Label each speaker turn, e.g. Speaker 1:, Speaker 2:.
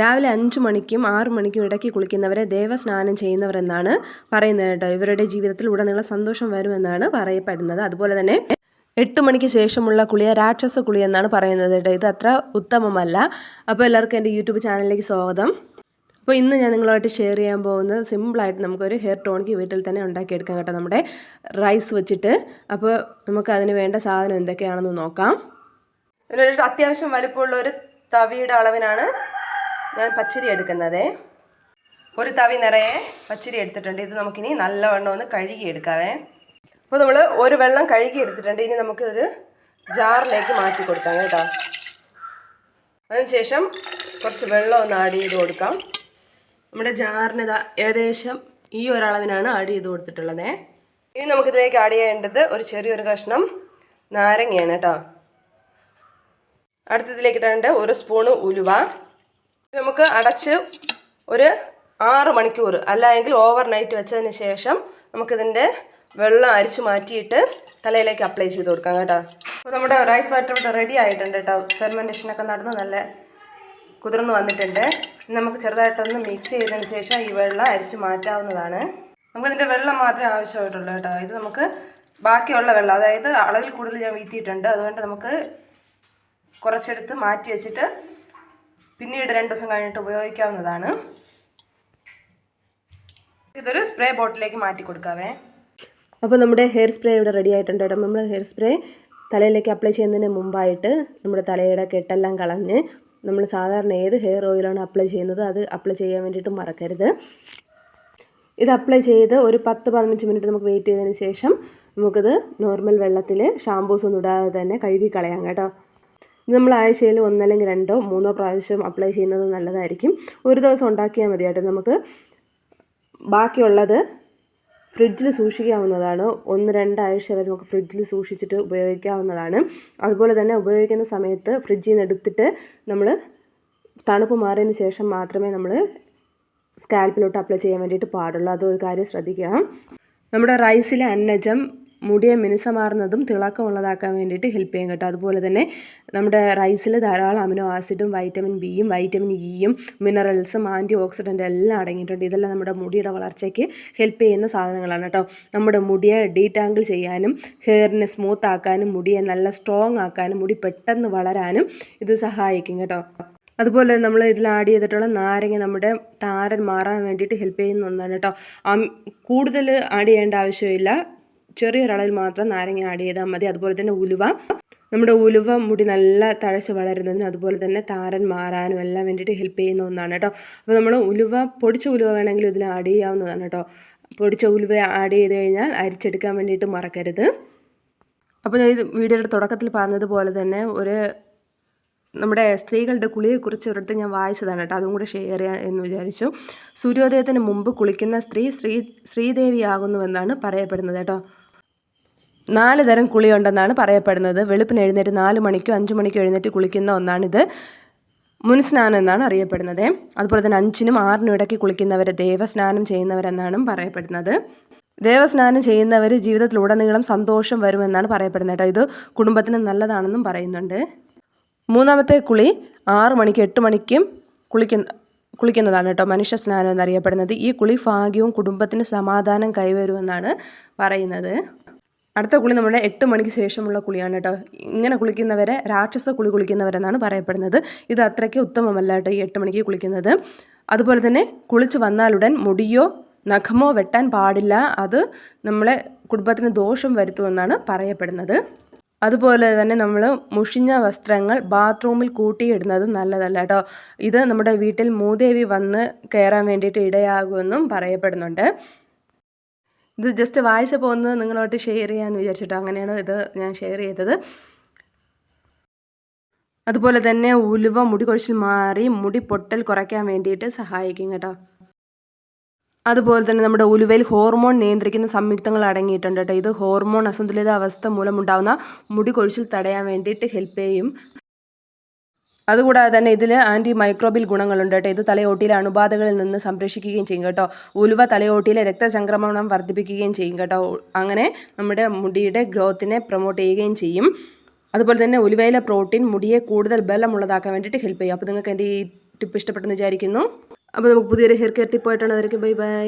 Speaker 1: രാവിലെ അഞ്ച് മണിക്കും ആറു മണിക്കും ഇടയ്ക്ക് കുളിക്കുന്നവരെ ദേവസ്നാനം ചെയ്യുന്നവരെന്നാണ് പറയുന്നത് കേട്ടോ. ഇവരുടെ ജീവിതത്തിൽ ഉടനീളം സന്തോഷം വരുമെന്നാണ് പറയപ്പെടുന്നത്. അതുപോലെ തന്നെ എട്ട് മണിക്ക് ശേഷമുള്ള കുളിയ രാക്ഷസ കുളി എന്നാണ് പറയുന്നത് കേട്ടോ. ഇത് അത്ര ഉത്തമമല്ല. അപ്പോൾ എല്ലാവർക്കും എന്റെ യൂട്യൂബ് ചാനലിലേക്ക് സ്വാഗതം. അപ്പോൾ ഇന്ന് ഞാൻ നിങ്ങളുമായിട്ട് ഷെയർ ചെയ്യാൻ പോകുന്നത് സിമ്പിളായിട്ട് നമുക്കൊരു ഹെയർ ടോണിക്ക് വീട്ടിൽ തന്നെ ഉണ്ടാക്കിയെടുക്കാം കേട്ടോ നമ്മുടെ റൈസ് വെച്ചിട്ട്. അപ്പോൾ നമുക്ക് അതിന് വേണ്ട സാധനം എന്തൊക്കെയാണെന്ന് നോക്കാം. ഇതിനൊരു അത്യാവശ്യം വലുപ്പമുള്ള ഒരു തവിയുടെ അളവിനാണ് ഞാൻ പച്ചരി എടുക്കുന്നത്. ഒരു തവി നിറയെ പച്ചരി എടുത്തിട്ടുണ്ട്. ഇത് നമുക്കിനി നല്ലവണ്ണം ഒന്ന് കഴുകി എടുക്കാവേ അപ്പോൾ നമ്മൾ ഒരു വെള്ളം കഴുകി എടുത്തിട്ടുണ്ട് ഇനി നമുക്കിതൊരു ജാറിലേക്ക് മാറ്റി കൊടുക്കാം കേട്ടോ. അതിനുശേഷം കുറച്ച് വെള്ളം ഒന്ന് ആഡ് ചെയ്ത് കൊടുക്കാം. നമ്മുടെ ജാറിന് ഏകദേശം ഈ ഒരളവിനാണ് ആഡ് ചെയ്ത് കൊടുത്തിട്ടുള്ളത്. ഇനി നമുക്കിതിലേക്ക് ആഡ് ചെയ്യേണ്ടത് ഒരു ചെറിയൊരു കഷ്ണം നാരങ്ങയാണ് കേട്ടോ. അടുത്തതിലേക്ക് ഇടേണ്ട ഒരു സ്പൂണ് ഉലുവ. നമുക്ക് അടച്ച് ഒരു ആറ് മണിക്കൂർ അല്ലെങ്കിൽ ഓവർ നൈറ്റ് വെച്ചതിന് ശേഷം നമുക്കിതിന്റെ വെള്ളം അരിച്ച് മാറ്റിയിട്ട് തലയിലേക്ക് അപ്ലൈ ചെയ്ത് കൊടുക്കാം കേട്ടോ. അപ്പോൾ നമ്മുടെ റൈസ് വാട്ടർ ഇവിടെ റെഡി ആയിട്ടുണ്ട് കേട്ടോ. ഫെർമെന്റേഷനൊക്കെ നടന്ന് നല്ല കുതിർന്ന് വന്നിട്ടുണ്ട്. നമുക്ക് ചെറുതായിട്ടൊന്ന് മിക്സ് ചെയ്തതിന് ശേഷം ഈ വെള്ളം അരിച്ച് മാറ്റാവുന്നതാണ്. നമുക്കിതിന്റെ വെള്ളം മാത്രമേ ആവശ്യമായിട്ടുള്ളൂ കേട്ടോ. ഇത് നമുക്ക് ബാക്കിയുള്ള വെള്ളം അതായത് അളവിൽ കൂടുതൽ ഞാൻ വീത്തിയിട്ടുണ്ട്. അതുകൊണ്ട് നമുക്ക് കുറച്ചെടുത്ത് മാറ്റി വെച്ചിട്ട് പിന്നീട് രണ്ട് ദിവസം കഴിഞ്ഞിട്ട് ഉപയോഗിക്കാവുന്നതാണ്. ഇതൊരു സ്പ്രേ ബോട്ടിലേക്ക് മാറ്റി കൊടുക്കാവേ. അപ്പോൾ നമ്മുടെ ഹെയർ സ്പ്രേ ഇവിടെ റെഡി ആയിട്ടുണ്ട് കേട്ടോ. നമ്മൾ ഹെയർ സ്പ്രേ തലയിലേക്ക് അപ്ലൈ ചെയ്യുന്നതിന് മുമ്പായിട്ട് നമ്മുടെ തലയുടെ കെട്ടെല്ലാം കളഞ്ഞ് നമ്മൾ സാധാരണ ഏത് ഹെയർ ഓയിലാണ് അപ്ലൈ ചെയ്യുന്നത് അത് അപ്ലൈ ചെയ്യാൻ വേണ്ടിയിട്ട് മറക്കരുത്. ഇത് അപ്ലൈ ചെയ്ത് ഒരു പത്ത് പതിനഞ്ച് മിനിറ്റ് നമുക്ക് വെയിറ്റ് ചെയ്തതിന് ശേഷം നമുക്കിത് നോർമൽ വെള്ളത്തിൽ ഷാംപൂസ് ഒന്നും ഇടാതെ തന്നെ കഴുകി കളയാം കേട്ടോ. നമ്മൾ ആഴ്ചയിൽ ഒന്നല്ലെങ്കിൽ രണ്ടോ മൂന്നോ പ്രാവശ്യം അപ്ലൈ ചെയ്യുന്നത് നല്ലതായിരിക്കും. ഒരു ദിവസം ഉണ്ടാക്കിയാൽ മതിയായിട്ട് നമുക്ക് ബാക്കിയുള്ളത് ഫ്രിഡ്ജിൽ സൂക്ഷിക്കാവുന്നതാണ്. ഒന്ന് രണ്ടാഴ്ച വരെ നമുക്ക് ഫ്രിഡ്ജിൽ സൂക്ഷിച്ചിട്ട് ഉപയോഗിക്കാവുന്നതാണ്. അതുപോലെ തന്നെ ഉപയോഗിക്കുന്ന സമയത്ത് ഫ്രിഡ്ജിൽ നിന്ന് എടുത്തിട്ട് നമ്മൾ തണുപ്പ് മാറിയതിന് ശേഷം മാത്രമേ നമ്മൾ സ്കാൽപ്പിലോട്ട് അപ്ലൈ ചെയ്യാൻ വേണ്ടിയിട്ട് പാടുള്ളൂ. അതൊരു കാര്യം ശ്രദ്ധിക്കണം. നമ്മുടെ റൈസിലെ അന്നജം മുടിയെ മിനുസമാർന്നതും തിളക്കമുള്ളതാക്കാൻ വേണ്ടിയിട്ട് ഹെൽപ്പ് ചെയ്യും കേട്ടോ. അതുപോലെ തന്നെ നമ്മുടെ റൈസിൽ ധാരാളം അമിനോ ആസിഡും വൈറ്റമിൻ ബിയും വൈറ്റമിൻ ഇയും മിനറൽസും ആന്റി ഓക്സിഡന്റ് എല്ലാം അടങ്ങിയിട്ടുണ്ട്. ഇതെല്ലാം നമ്മുടെ മുടിയുടെ വളർച്ചയ്ക്ക് ഹെൽപ്പ് ചെയ്യുന്ന സാധനങ്ങളാണ് കേട്ടോ. നമ്മുടെ മുടിയെ ഡീറ്റാങ്കിൾ ചെയ്യാനും ഹെയറിനെ സ്മൂത്ത് ആക്കാനും മുടിയെ നല്ല സ്ട്രോങ് ആക്കാനും മുടി പെട്ടെന്ന് വളരാനും ഇത് സഹായിക്കും കേട്ടോ. അതുപോലെ നമ്മൾ ഇതിൽ ആഡ് ചെയ്തിട്ടുള്ള നാരങ്ങ നമ്മുടെ താരൻ മാറാൻ വേണ്ടിയിട്ട് ഹെൽപ്പ് ചെയ്യുന്ന ഒന്നാണ് കേട്ടോ. കൂടുതൽ ആഡ് ചെയ്യേണ്ട ആവശ്യമില്ല. ചെറിയൊരളവിൽ മാത്രം നാരങ്ങ ആഡ് ചെയ്താൽ മതി. അതുപോലെ തന്നെ ഉലുവ. നമ്മുടെ ഉലുവ മുടി നല്ല തഴച്ച് വളരുന്നതിനും അതുപോലെ തന്നെ താരൻ മാറാനും എല്ലാം വേണ്ടിയിട്ട് ഹെൽപ്പ് ചെയ്യുന്ന ഒന്നാണ് കേട്ടോ. അപ്പോൾ നമ്മൾ ഉലുവ പൊടിച്ച ഉലുവ വേണമെങ്കിൽ ഇതിൽ ആഡ് ചെയ്യാവുന്നതാണ് കേട്ടോ. പൊടിച്ച ഉലുവ ആഡ് ചെയ്ത് കഴിഞ്ഞാൽ അരിച്ചെടുക്കാൻ വേണ്ടിയിട്ട് മറക്കരുത്. അപ്പോൾ ഞാൻ ഇത് വീഡിയോയുടെ തുടക്കത്തിൽ പറഞ്ഞതുപോലെ തന്നെ ഒരു നമ്മുടെ സ്ത്രീകളുടെ കുളിയെക്കുറിച്ച് ഒരിടത്ത് ഞാൻ വായിച്ചതാണ് കേട്ടോ. അതും കൂടെ ഷെയർ ചെയ്യാം എന്ന് വിചാരിച്ചു. സൂര്യോദയത്തിന് മുമ്പ് കുളിക്കുന്ന സ്ത്രീ ശ്രീ ശ്രീദേവിയാകുന്നുവെന്നാണ് പറയപ്പെടുന്നത് കേട്ടോ. നാല് തരം കുളിയുണ്ടെന്നാണ് പറയപ്പെടുന്നത്. വെളുപ്പിന് എഴുന്നേറ്റ് നാല് മണിക്കോ അഞ്ച് മണിക്കോ എഴുന്നേറ്റ് കുളിക്കുന്ന ഒന്നാണിത്. മുൻസ്നാനം എന്നാണ് അറിയപ്പെടുന്നത്. അതുപോലെ തന്നെ അഞ്ചിനും ആറിനും ഇടയ്ക്ക് കുളിക്കുന്നവർ ദേവസ്നാനം ചെയ്യുന്നവരെന്നാണ് പറയപ്പെടുന്നത്. ദേവസ്നാനം ചെയ്യുന്നവർ ജീവിതത്തിലുടനീളം സന്തോഷം വരുമെന്നാണ് പറയപ്പെടുന്നത് കേട്ടോ. ഇത് കുടുംബത്തിന് നല്ലതാണെന്നും പറയുന്നുണ്ട്. മൂന്നാമത്തെ കുളി ആറ് മണിക്ക് എട്ട് മണിക്കും കുളിക്കുന്ന കുളിക്കുന്നതാണ് കേട്ടോ മനുഷ്യ സ്നാനം എന്നറിയപ്പെടുന്നത്. ഈ കുളി ഭാഗ്യവും കുടുംബത്തിന് സമാധാനം കൈവരുമെന്നാണ് പറയുന്നത്. അടുത്ത കുളി നമ്മുടെ എട്ട് മണിക്ക് ശേഷമുള്ള കുളിയാണ് കേട്ടോ. ഇങ്ങനെ കുളിക്കുന്നവരെ രാക്ഷസ കുളി കുളിക്കുന്നവരെന്നാണ് പറയപ്പെടുന്നത്. ഇത് അത്രയ്ക്ക് ഉത്തമമല്ല കേട്ടോ ഈ എട്ട് മണിക്ക് കുളിക്കുന്നത്. അതുപോലെ തന്നെ കുളിച്ച് വന്നാലുടൻ മുടിയോ നഖമോ വെട്ടാൻ പാടില്ല. അത് നമ്മളെ കുടുംബത്തിന് ദോഷം വരുത്തുമെന്നാണ് പറയപ്പെടുന്നത്. അതുപോലെ തന്നെ നമ്മൾ മുഷിഞ്ഞ വസ്ത്രങ്ങൾ ബാത്റൂമിൽ കൂട്ടിയിടുന്നത് നല്ലതല്ല കേട്ടോ. ഇത് നമ്മുടെ വീട്ടിൽ മൂദേവി വന്ന് കയറാൻ വേണ്ടിയിട്ട് ഇടയാകുമെന്നും പറയപ്പെടുന്നുണ്ട്. ഇത് ജസ്റ്റ് വായിച്ച പോകുന്നത് നിങ്ങളോട്ട് ഷെയർ ചെയ്യാമെന്ന് വിചാരിച്ചിട്ടോ അങ്ങനെയാണ് ഇത് ഞാൻ ഷെയർ ചെയ്തത്. അതുപോലെ തന്നെ ഉലുവ മുടി കൊഴിച്ചിൽ മാറി മുടി പൊട്ടൽ കുറയ്ക്കാൻ വേണ്ടിയിട്ട് സഹായിക്കും കേട്ടോ. അതുപോലെ തന്നെ നമ്മുടെ ഉലുവയിൽ ഹോർമോൺ നിയന്ത്രിക്കുന്ന സംയുക്തങ്ങൾ അടങ്ങിയിട്ടുണ്ട് കേട്ടോ. ഇത് ഹോർമോൺ അസന്തുലിതാവസ്ഥ മൂലമുണ്ടാകുന്ന മുടി കൊഴിച്ചിൽ തടയാൻ വേണ്ടിയിട്ട് ഹെൽപ്പ് ചെയ്യും. അതുകൂടാതെ തന്നെ ഇതിൽ ആന്റി മൈക്രോബിൽ ഗുണങ്ങളുണ്ട് കേട്ടോ. ഇത് തലയോട്ടിയിലെ അണുബാധകളിൽ നിന്ന് സംരക്ഷിക്കുകയും ചെയ്യും കേട്ടോ. ഉലുവ തലയോട്ടിയിലെ രക്തചംക്രമണം വർദ്ധിപ്പിക്കുകയും ചെയ്യും കേട്ടോ. അങ്ങനെ നമ്മുടെ മുടിയുടെ ഗ്രോത്തിനെ പ്രൊമോട്ട് ചെയ്യുകയും ചെയ്യും. അതുപോലെ തന്നെ ഉലുവയിലെ പ്രോട്ടീൻ മുടിയെ കൂടുതൽ ബലമുള്ളതാക്കാൻ വേണ്ടിയിട്ട് ഹെൽപ്പ് ചെയ്യും. അപ്പോൾ നിങ്ങൾക്ക് എന്റെ ഈ ടിപ്പ് ഇഷ്ടപ്പെട്ടെന്ന് വിചാരിക്കുന്നു. അപ്പോൾ നമുക്ക് പുതിയൊരു ഹെയർ കെയർ ടിപ്പായിട്ടാണ് അതായിരിക്കും ബൈ ബൈ